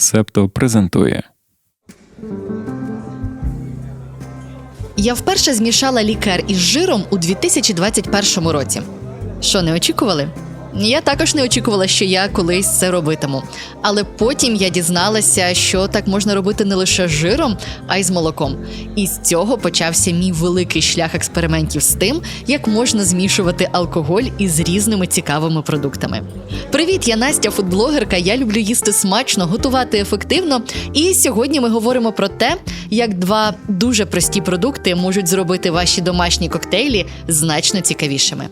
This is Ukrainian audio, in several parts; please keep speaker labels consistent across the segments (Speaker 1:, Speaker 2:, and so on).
Speaker 1: Септо презентує.
Speaker 2: Я вперше змішала лікер із жиром у 2021 році. Що не очікували? Я також не очікувала, що я колись це робитиму. Але потім я дізналася, що так можна робити не лише з жиром, а й з молоком. І з цього почався мій великий шлях експериментів з тим, як можна змішувати алкоголь із різними цікавими продуктами. Привіт, я Настя, фудблогерка. Я люблю їсти смачно, готувати ефективно. І сьогодні ми говоримо про те, як два дуже прості продукти можуть зробити ваші домашні коктейлі значно цікавішими.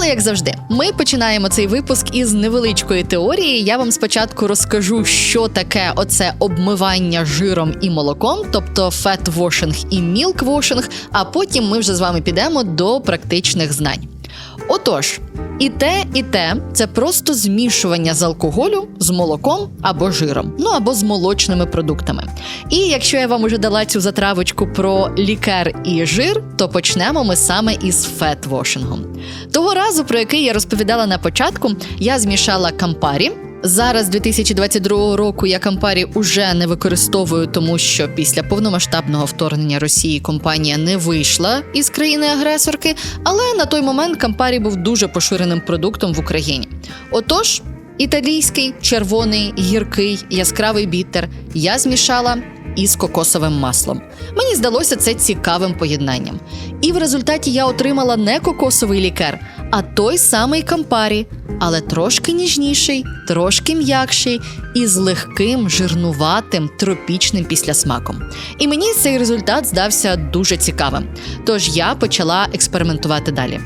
Speaker 2: Але як завжди, ми починаємо цей випуск із невеличкої теорії. Я вам спочатку розкажу, що таке оце обмивання жиром і молоком, тобто фетвошинг і мілквошинг, а потім ми вже з вами підемо до практичних знань. Отож, і те, і те це просто змішування з алкоголю з молоком або жиром, ну або з молочними продуктами. І якщо я вам уже дала цю затравочку про лікар і жир, то почнемо ми саме із фетвошингом. Того разу, про який я розповідала на початку, я змішала кампарі. Зараз 2022 року я Кампарі уже не використовую, тому що після повномасштабного вторгнення Росії компанія не вийшла із країни-агресорки, але на той момент Кампарі був дуже поширеним продуктом в Україні. Отож, італійський, червоний, гіркий, яскравий бітер я змішала із кокосовим маслом. Мені здалося це цікавим поєднанням. І в результаті я отримала не кокосовий лікер, а той самий кампарі, але трошки ніжніший, трошки м'якший і з легким, жирнуватим, тропічним післясмаком. І мені цей результат здався дуже цікавим. Тож я почала експериментувати далі.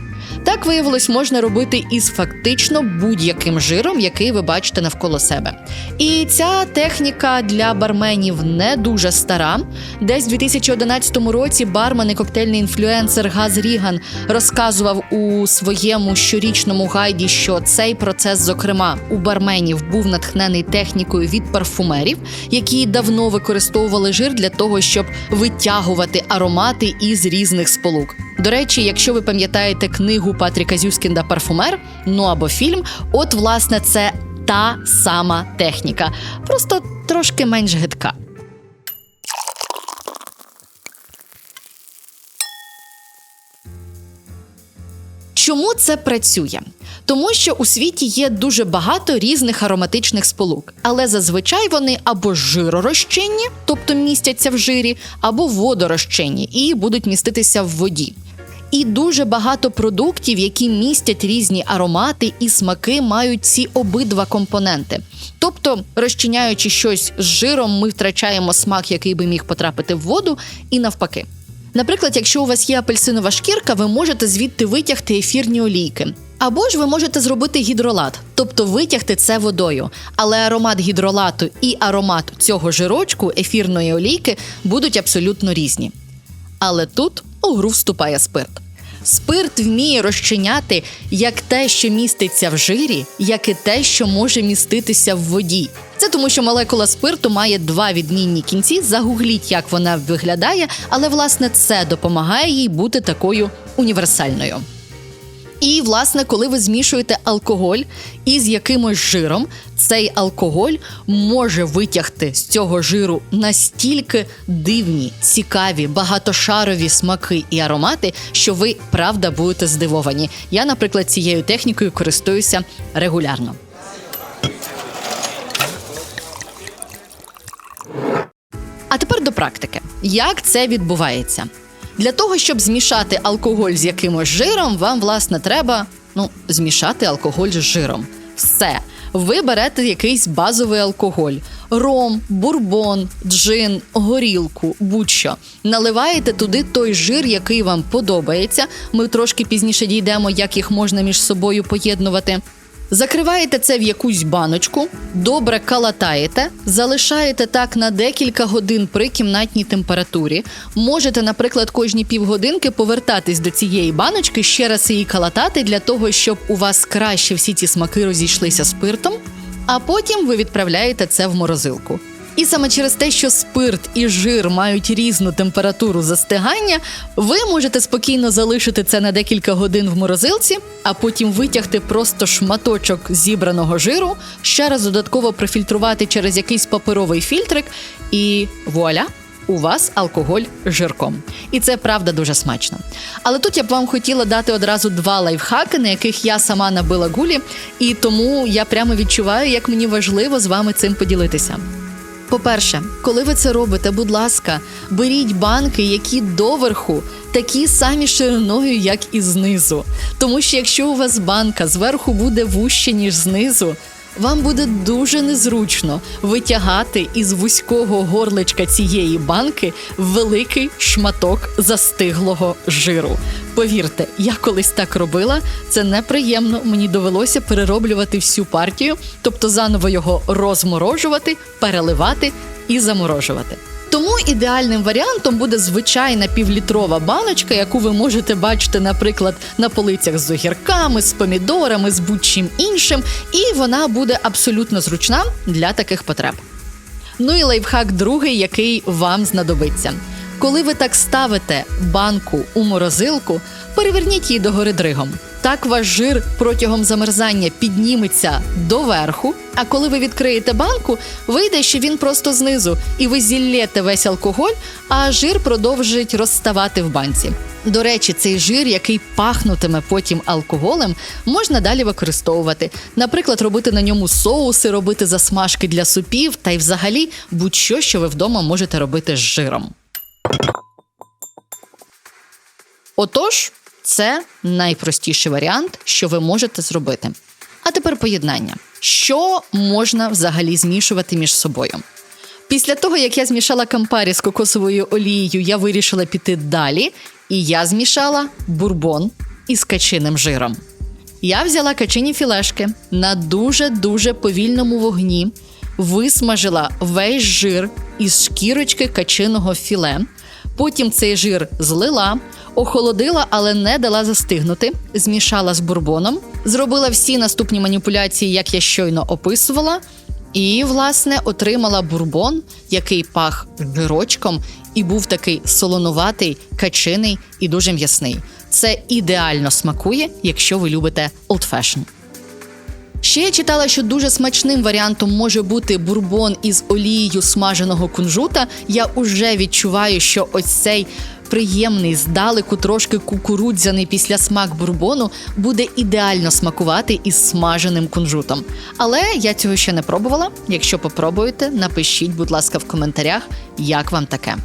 Speaker 2: Так виявилось, можна робити із фактично будь-яким жиром, який ви бачите навколо себе. І ця техніка для барменів не дуже стара. Десь у 2011 році бармен і коктейльний інфлюенсер Газ Ріган розказував у своєму щорічному гайді, що цей процес, зокрема, у барменів був натхнений технікою від парфумерів, які давно використовували жир для того, щоб витягувати аромати із різних сполук. До речі, якщо ви пам'ятаєте книгу Патріка Зюскінда Парфумер, ну або фільм, от власне це та сама техніка, просто трошки менш гидка. Чому це працює? Тому що у світі є дуже багато різних ароматичних сполук, але зазвичай вони або жиророзчинні, тобто містяться в жирі, або водорозчинні і будуть міститися в воді. І дуже багато продуктів, які містять різні аромати і смаки, мають ці обидва компоненти. Тобто, розчиняючи щось з жиром, ми втрачаємо смак, який би міг потрапити в воду, і навпаки. Наприклад, якщо у вас є апельсинова шкірка, ви можете звідти витягти ефірні олійки. Або ж ви можете зробити гідролат, тобто витягти це водою. Але аромат гідролату і аромат цього жирочку ефірної олійки будуть абсолютно різні. Але тут у гру вступає спирт. Спирт вміє розчиняти як те, що міститься в жирі, як і те, що може міститися в воді. Це тому, що молекула спирту має два відмінні кінці. Загугліть, як вона виглядає, але власне це допомагає їй бути такою універсальною. І, власне, коли ви змішуєте алкоголь із якимось жиром, цей алкоголь може витягти з цього жиру настільки дивні, цікаві, багатошарові смаки і аромати, що ви правда будете здивовані. Я, наприклад, цією технікою користуюся регулярно. А тепер до практики. Як це відбувається? Для того, щоб змішати алкоголь з якимось жиром, вам, власне, треба ну, змішати алкоголь з жиром. Все. Ви берете якийсь базовий алкоголь: ром, бурбон, джин, горілку, будь-що. Наливаєте туди той жир, який вам подобається. Ми трошки пізніше дійдемо, як їх можна між собою поєднувати. Закриваєте це в якусь баночку, добре калатаєте, залишаєте так на декілька годин при кімнатній температурі. Можете, наприклад, кожні півгодинки повертатись до цієї баночки, ще раз її калатати для того, щоб у вас краще всі ці смаки розійшлися спиртом. А потім ви відправляєте це в морозилку. І саме через те, що спирт і жир мають різну температуру застигання, ви можете спокійно залишити це на декілька годин в морозилці, а потім витягти просто шматочок зібраного жиру, ще раз додатково профільтрувати через якийсь паперовий фільтрик, і вуаля! У вас алкоголь з жирком. І це правда дуже смачно. Але тут я б вам хотіла дати одразу два лайфхаки, на яких я сама набила гулі, і тому я прямо відчуваю, як мені важливо з вами цим поділитися. По-перше, коли ви це робите, будь ласка, беріть банки, які доверху такі самі шириною, як і знизу. Тому що якщо у вас банка зверху буде вужче, ніж знизу, вам буде дуже незручно витягати із вузького горличка цієї банки великий шматок застиглого жиру. Повірте, я колись так робила. Це неприємно. Мені довелося перероблювати всю партію, тобто заново його розморожувати, переливати і заморожувати. Тому ідеальним варіантом буде звичайна півлітрова баночка, яку ви можете бачити, наприклад, на полицях з огірками, з помідорами, з будь-чим іншим, і вона буде абсолютно зручна для таких потреб. Ну і лайфхак другий, який вам знадобиться. Коли ви так ставите банку у морозилку, переверніть її догори дригом. Так ваш жир протягом замерзання підніметься доверху. А коли ви відкриєте банку, вийде, що він просто знизу, і ви зіллєте весь алкоголь, а жир продовжить розставати в банці. До речі, цей жир, який пахнутиме потім алкоголем, можна далі використовувати. Наприклад, робити на ньому соуси, робити засмажки для супів та й взагалі будь-що, що ви вдома можете робити з жиром. Отож, це найпростіший варіант, що ви можете зробити. А тепер поєднання. Що можна взагалі змішувати між собою? Після того, як я змішала кампарі з кокосовою олією, я вирішила піти далі, і я змішала бурбон із качиним жиром. Я взяла качині філешки на дуже-дуже повільному вогні, висмажила весь жир із шкірочки качиного філе. Потім цей жир злила, охолодила, але не дала застигнути, змішала з бурбоном, зробила всі наступні маніпуляції, як я щойно описувала, і, власне, отримала бурбон, який пах жирочком і був такий солонуватий, качиний і дуже м'ясний. Це ідеально смакує, якщо ви любите Fashion. Ще я читала, що дуже смачним варіантом може бути бурбон із олією смаженого кунжута. Я уже відчуваю, що ось цей приємний, здалеку, трошки кукурудзяний після смак бурбону буде ідеально смакувати із смаженим кунжутом. Але я цього ще не пробувала. Якщо попробуєте, напишіть, будь ласка, в коментарях, як вам таке.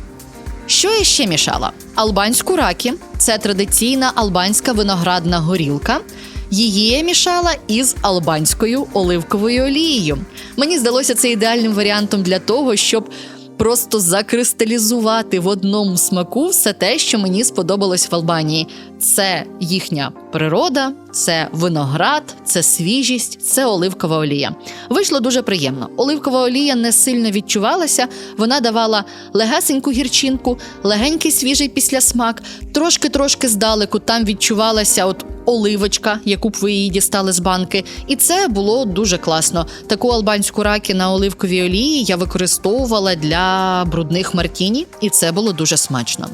Speaker 2: Що я ще мішала? Албанську ракі це традиційна албанська виноградна горілка. Її я мішала із албанською оливковою олією. Мені здалося це ідеальним варіантом для того, щоб просто закристалізувати в одному смаку все те, що мені сподобалось в Албанії. Це їхня природа, це виноград, це свіжість, це оливкова олія. Вийшло дуже приємно. Оливкова олія не сильно відчувалася, вона давала легесеньку гірчинку, легенький свіжий післясмак, трошки-трошки здалеку там відчувалася от оливочка, яку б ви її дістали з банки. І це було дуже класно. Таку албанську раки на оливковій олії я використовувала для брудних мартіні, і це було дуже смачно.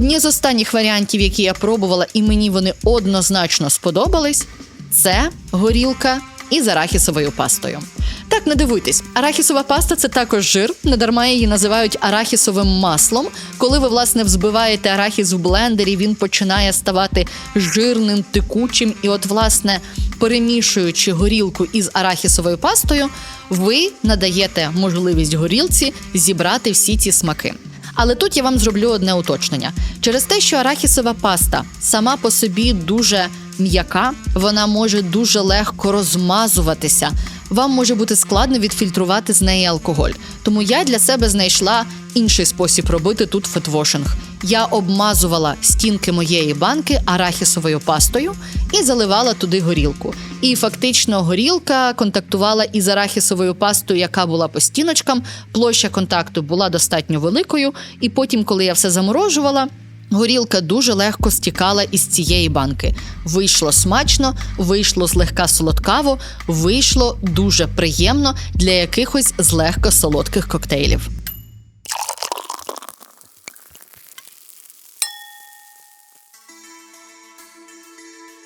Speaker 2: Одні з останніх варіантів, які я пробувала, і мені вони однозначно сподобались, це горілка із арахісовою пастою. Так, не дивуйтесь, арахісова паста це також жир. Недарма її називають арахісовим маслом. Коли ви власне взбиваєте арахіс в блендері, він починає ставати жирним, текучим. І, от, власне, перемішуючи горілку із арахісовою пастою, ви надаєте можливість горілці зібрати всі ці смаки. Але тут я вам зроблю одне уточнення: через те, що арахісова паста сама по собі дуже м'яка, вона може дуже легко розмазуватися. Вам може бути складно відфільтрувати з неї алкоголь. Тому я для себе знайшла інший спосіб робити тут фетвошинг. Я обмазувала стінки моєї банки арахісовою пастою і заливала туди горілку. І фактично горілка контактувала із арахісовою пастою, яка була по стіночкам. Площа контакту була достатньо великою. І потім, коли я все заморожувала. Горілка дуже легко стікала із цієї банки. Вийшло смачно, вийшло злегка солодкаво, вийшло дуже приємно для якихось злегка солодких коктейлів.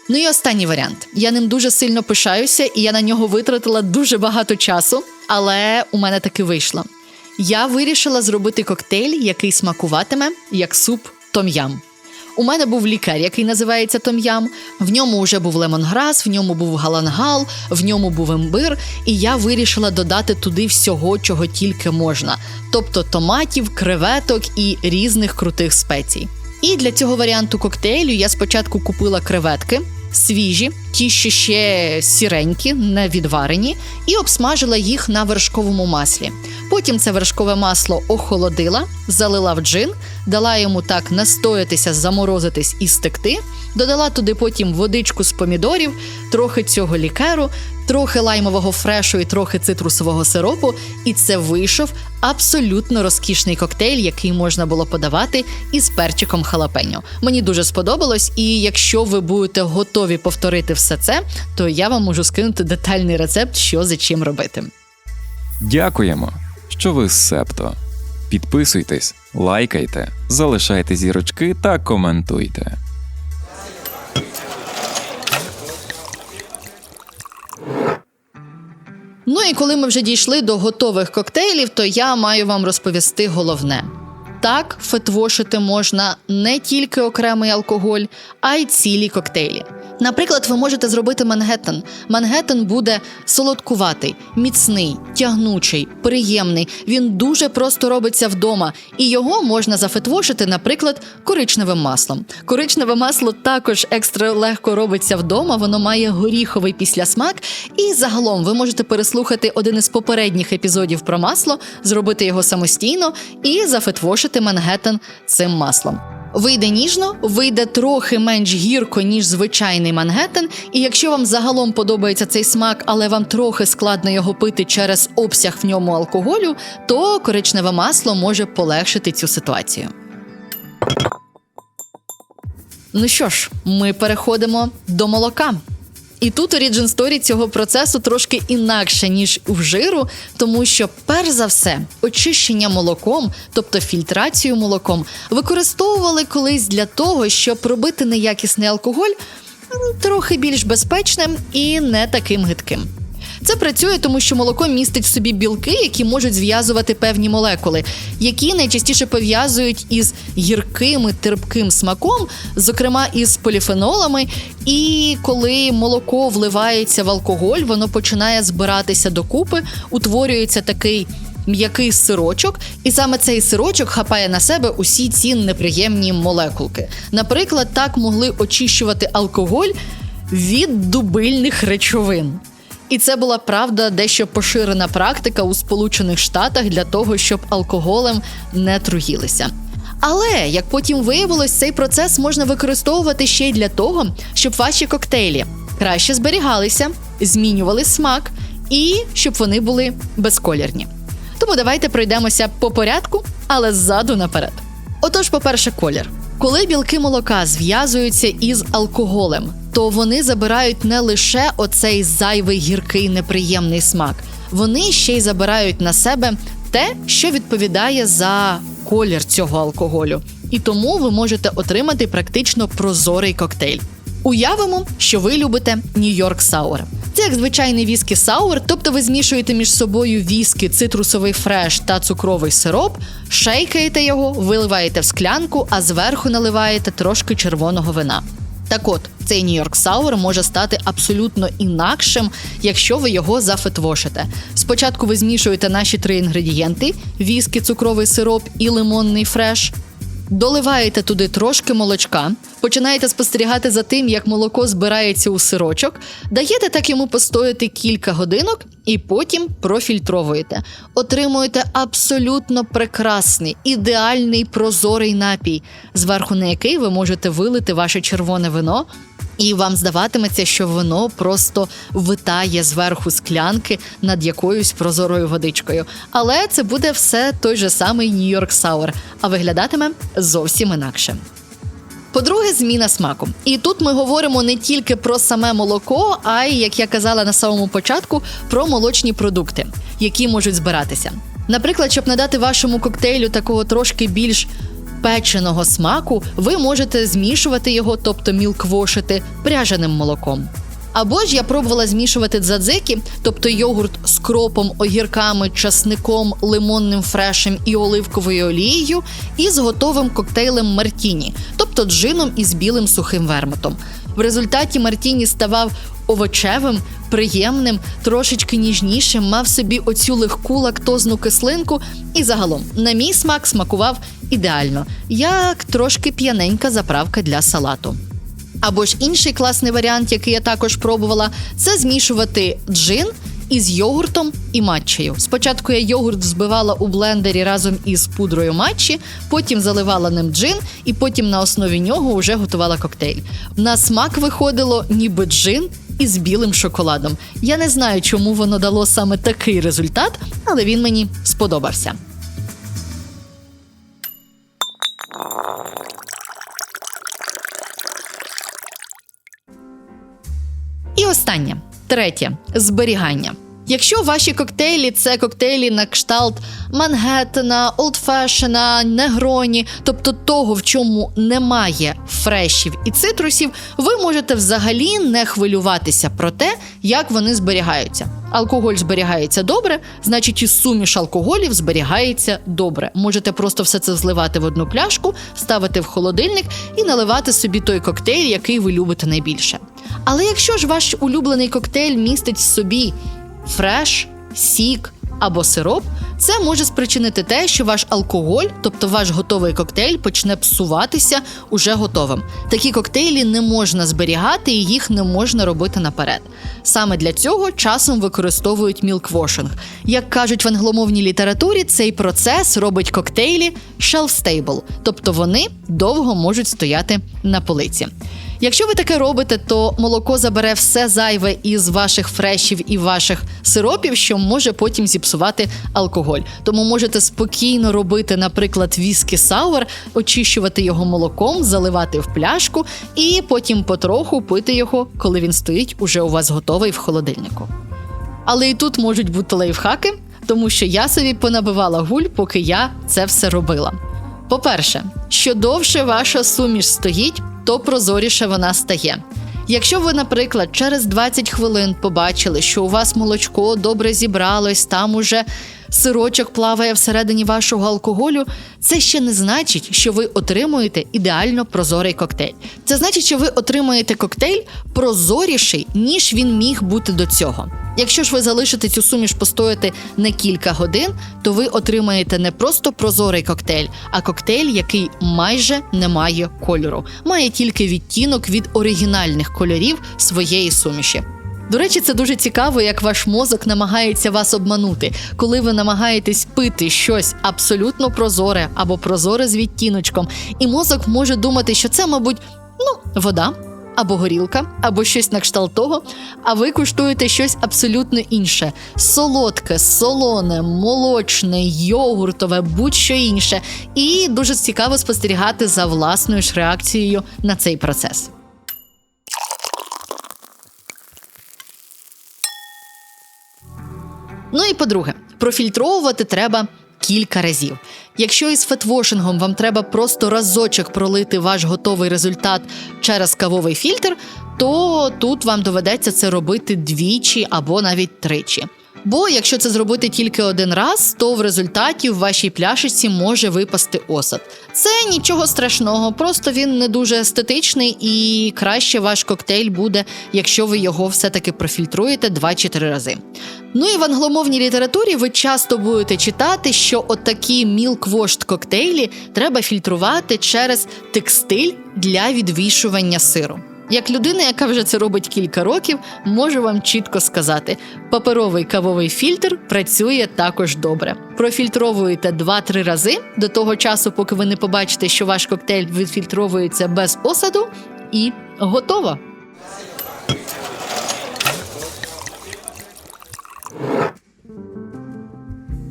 Speaker 2: Ну і останній варіант. Я ним дуже сильно пишаюся, і я на нього витратила дуже багато часу, але у мене таки вийшло. Я вирішила зробити коктейль, який смакуватиме як суп том'ям. У мене був лікар, який називається том'ям. В ньому вже був лемонграс, в ньому був галангал, в ньому був імбир, і я вирішила додати туди всього, чого тільки можна, тобто томатів, креветок і різних крутих спецій. І для цього варіанту коктейлю я спочатку купила креветки. Свіжі, ті, що ще сіренькі, не відварені, і обсмажила їх на вершковому маслі. Потім це вершкове масло охолодила, залила в джин, дала йому так настоятися, заморозитись і стекти. Додала туди потім водичку з помідорів, трохи цього лікеру, трохи лаймового фрешу і трохи цитрусового сиропу. І це вийшов абсолютно розкішний коктейль, який можна було подавати із перчиком халапеньо. Мені дуже сподобалось, і якщо ви будете готові повторити все це, то я вам можу скинути детальний рецепт, що за чим робити.
Speaker 1: Дякуємо, що ви Септо. Підписуйтесь, лайкайте, залишайте зірочки та коментуйте.
Speaker 2: Ну і коли ми вже дійшли до готових коктейлів, то я маю вам розповісти головне. Так, фетвошити можна не тільки окремий алкоголь, а й цілі коктейлі. Наприклад, ви можете зробити Мангеттен. Мангеттен буде солодкуватий, міцний, тягнучий, приємний. Він дуже просто робиться вдома, і його можна зафетвошити, наприклад, коричневим маслом. Коричневе масло також екстра легко робиться вдома. Воно має горіховий післясмак. І загалом ви можете переслухати один із попередніх епізодів про масло, зробити його самостійно і зафетвошити Мангеттен цим маслом. Вийде ніжно, вийде трохи менш гірко, ніж звичайний мангеттен. І якщо вам загалом подобається цей смак, але вам трохи складно його пити через обсяг в ньому алкоголю, то коричневе масло може полегшити цю ситуацію. Ну що ж, ми переходимо до молока. І тут Origin Story цього процесу трошки інакше, ніж в жиру, тому що, перш за все, очищення молоком, тобто фільтрацію молоком, використовували колись для того, щоб робити неякісний алкоголь трохи більш безпечним і не таким гидким. Це працює, тому що молоко містить в собі білки, які можуть зв'язувати певні молекули, які найчастіше пов'язують із гірким і терпким смаком, зокрема із поліфенолами. І коли молоко вливається в алкоголь, воно починає збиратися докупи, утворюється такий. М'який сирочок, і саме цей сирочок хапає на себе усі ці неприємні молекулки. Наприклад, так могли очищувати алкоголь від дубильних речовин. І це була правда дещо поширена практика у Сполучених Штатах для того, щоб алкоголем не труїлися. Але як потім виявилось, цей процес можна використовувати ще й для того, щоб ваші коктейлі краще зберігалися, змінювали смак і щоб вони були безколірні. Тому давайте пройдемося по порядку, але ззаду наперед. Отож, по-перше, колір. Коли білки молока зв'язуються із алкоголем, то вони забирають не лише оцей зайвий гіркий неприємний смак, вони ще й забирають на себе те, що відповідає за колір цього алкоголю. І тому ви можете отримати практично прозорий коктейль. Уявимо, що ви любите Нью-Йорк Сауер. Це як звичайний віскі сауер, тобто ви змішуєте між собою віскі, цитрусовий фреш та цукровий сироп, шейкаєте його, виливаєте в склянку, а зверху наливаєте трошки червоного вина. Так от, цей Нью-Йорк Сауер може стати абсолютно інакшим, якщо ви його зафетвошите. Спочатку ви змішуєте наші три інгредієнти: віскі, цукровий сироп і лимонний фреш. Доливаєте туди трошки молочка, починаєте спостерігати за тим, як молоко збирається у сирочок, даєте так йому постояти кілька годинок і потім профільтровуєте. Отримуєте абсолютно прекрасний, ідеальний прозорий напій, зверху на який ви можете вилити ваше червоне вино. І вам здаватиметься, що воно просто витає зверху склянки над якоюсь прозорою водичкою. Але це буде все той же самий Нью-Йорк Сауер, а виглядатиме зовсім інакше. По-друге, зміна смаку. І тут ми говоримо не тільки про саме молоко, а й, як я казала на самому початку, про молочні продукти, які можуть збиратися. Наприклад, щоб надати вашому коктейлю такого трошки більш печеного смаку, ви можете змішувати його, тобто мілквошити пряженим молоком. Або ж я пробувала змішувати дзадзики, тобто йогурт з кропом, огірками, часником, лимонним фрешем і оливковою олією, і з готовим коктейлем Мартіні, тобто джином із білим сухим вермутом. В результаті Мартіні ставав овочевим, приємним, трошечки ніжнішим, мав собі оцю легку лактозну кислинку, і загалом, на мій смак, смакував ідеально, як трошки п'яненька заправка для салату. Або ж інший класний варіант, який я також пробувала, це змішувати джин із йогуртом і матчею. Спочатку я йогурт взбивала у блендері разом із пудрою матчі, потім заливала ним джин, і потім на основі нього вже готувала коктейль. На смак виходило ніби джин із білим шоколадом. Я не знаю, чому воно дало саме такий результат, але він мені сподобався. І останнє, третє зберігання. Якщо ваші коктейлі це коктейлі на кшталт Мангеттена, Олдфешена, Негроні, тобто того, в чому немає фрешів і цитрусів, ви можете взагалі не хвилюватися про те, як вони зберігаються. Алкоголь зберігається добре, значить, і суміш алкоголів зберігається добре. Можете просто все це зливати в одну пляшку, ставити в холодильник і наливати собі той коктейль, який ви любите найбільше. Але якщо ж ваш улюблений коктейль містить в собі фреш, сік або сироп, це може спричинити те, що ваш алкоголь, тобто ваш готовий коктейль, почне псуватися уже готовим. Такі коктейлі не можна зберігати і їх не можна робити наперед. Саме для цього часом використовують мілквошинг. Як кажуть в англомовній літературі, цей процес робить коктейлі shelf-stable, тобто вони довго можуть стояти на полиці. Якщо ви таке робите, то молоко забере все зайве із ваших фрешів і ваших сиропів, що може потім зіпсувати алкоголь. Тому можете спокійно робити, наприклад, віскі сауер, очищувати його молоком, заливати в пляшку і потім потроху пити його, коли він стоїть уже у вас готовий в холодильнику. Але і тут можуть бути лайфхаки, тому що я собі понабивала гуль, поки я це все робила. По-перше, що довше ваша суміш стоїть, то прозоріше вона стає. Якщо ви, наприклад, через 20 хвилин побачили, що у вас молочко добре зібралось, там уже сирочок плаває всередині вашого алкоголю, це ще не значить, що ви отримуєте ідеально прозорий коктейль. Це значить, що ви отримаєте коктейль прозоріший, ніж він міг бути до цього. Якщо ж ви залишите цю суміш постояти на кілька годин, то ви отримаєте не просто прозорий коктейль, а коктейль, який майже не має кольору, має тільки відтінок від оригінальних кольорів своєї суміші. До речі, це дуже цікаво, як ваш мозок намагається вас обманути, коли ви намагаєтесь пити щось абсолютно прозоре або прозоре з відтіночком, і мозок може думати, що це, мабуть, ну, вода або горілка, або щось на кшталт того, а ви куштуєте щось абсолютно інше: солодке, солоне, молочне, йогуртове, будь-що інше. І дуже цікаво спостерігати за власною ж реакцією на цей процес. Ну і по-друге, профільтровувати треба кілька разів. Якщо із фетвошингом вам треба просто разочок пролити ваш готовий результат через кавовий фільтр, то тут вам доведеться це робити двічі або навіть тричі. Бо якщо це зробити тільки один раз, то в результаті в вашій пляшечці може випасти осад. Це нічого страшного, просто він не дуже естетичний і краще ваш коктейль буде, якщо ви його все-таки профільтруєте 2 чи 3 рази. Ну і в англомовній літературі ви часто будете читати, що отакі мілквошт коктейлі треба фільтрувати через текстиль для відвішування сиру. Як людина, яка вже це робить кілька років, можу вам чітко сказати: паперовий кавовий фільтр працює також добре. Профільтровуєте 2-3 рази до того часу, поки ви не побачите, що ваш коктейль відфільтровується без осаду, і готово.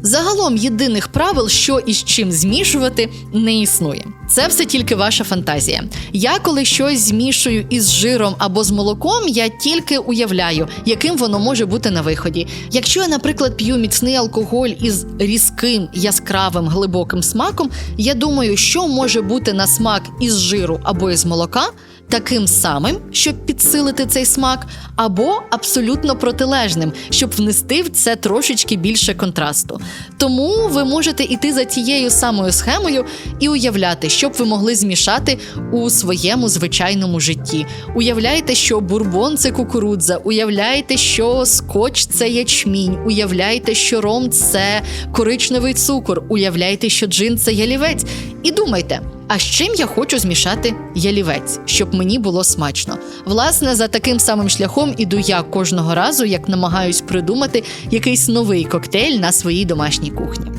Speaker 2: Загалом єдиних правил, що і з чим змішувати, не існує. Це все тільки ваша фантазія. Я коли щось змішую із жиром або з молоком, я тільки уявляю, яким воно може бути на виході. Якщо я, наприклад, п'ю міцний алкоголь із різким, яскравим, глибоким смаком, я думаю, що може бути на смак із жиру або із молока. Таким самим, щоб підсилити цей смак, або абсолютно протилежним, щоб внести в це трошечки більше контрасту. Тому ви можете іти за тією самою схемою і уявляти, що б ви могли змішати у своєму звичайному житті. Уявляйте, що бурбон це кукурудза, уявляйте, що скотч це ячмінь, уявляйте, що ром це коричневий цукор, уявляйте, що джин це ялівець. І думайте. А з чим я хочу змішати ялівець, щоб мені було смачно? Власне, за таким самим шляхом іду я кожного разу, як намагаюсь придумати якийсь новий коктейль на своїй домашній кухні.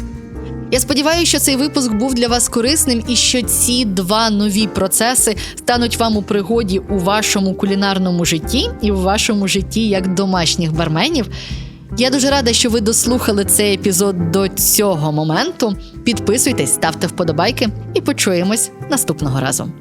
Speaker 2: Я сподіваюся, що цей випуск був для вас корисним і що ці два нові процеси стануть вам у пригоді у вашому кулінарному житті і в вашому житті як домашніх барменів. Я дуже рада, що ви дослухали цей епізод до цього моменту. Підписуйтесь, ставте вподобайки і почуємось наступного разу.